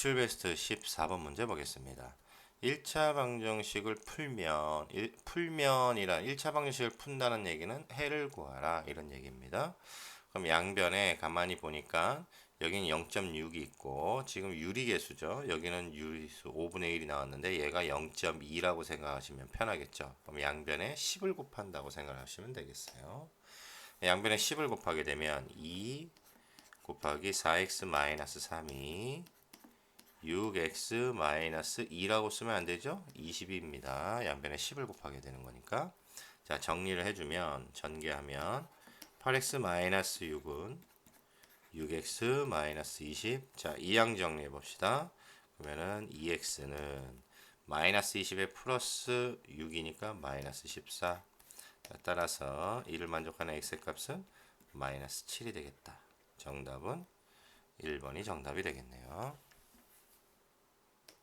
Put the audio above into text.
기출 베스트 14번 문제 보겠습니다. 1차 방정식을 풀면 일, 풀면이란 1차 방정식을 푼다는 얘기는 해를 구하라 이런 얘기입니다. 그럼 양변에 가만히 보니까 여기는 0.6이 있고 지금 유리계수죠. 여기는 유리수 5분의 1이 나왔는데 얘가 0.2라고 생각하시면 편하겠죠. 그럼 양변에 10을 곱한다고 생각하시면 되겠어요. 양변에 10을 곱하게 되면 2 곱하기 4x-3이 6x-2라고 쓰면 안 되죠? 20입니다. 양변에 10을 곱하게 되는 거니까. 자, 정리를 해주면, 전개하면, 8x-6은 6x-20. 자, 이항 정리해 봅시다. 그러면은 2x는 마이너스 20에 플러스 6이니까 마이너스 14. 자, 따라서 이를 만족하는 x의 값은 마이너스 7이 되겠다. 정답은 1번이 정답이 되겠네요.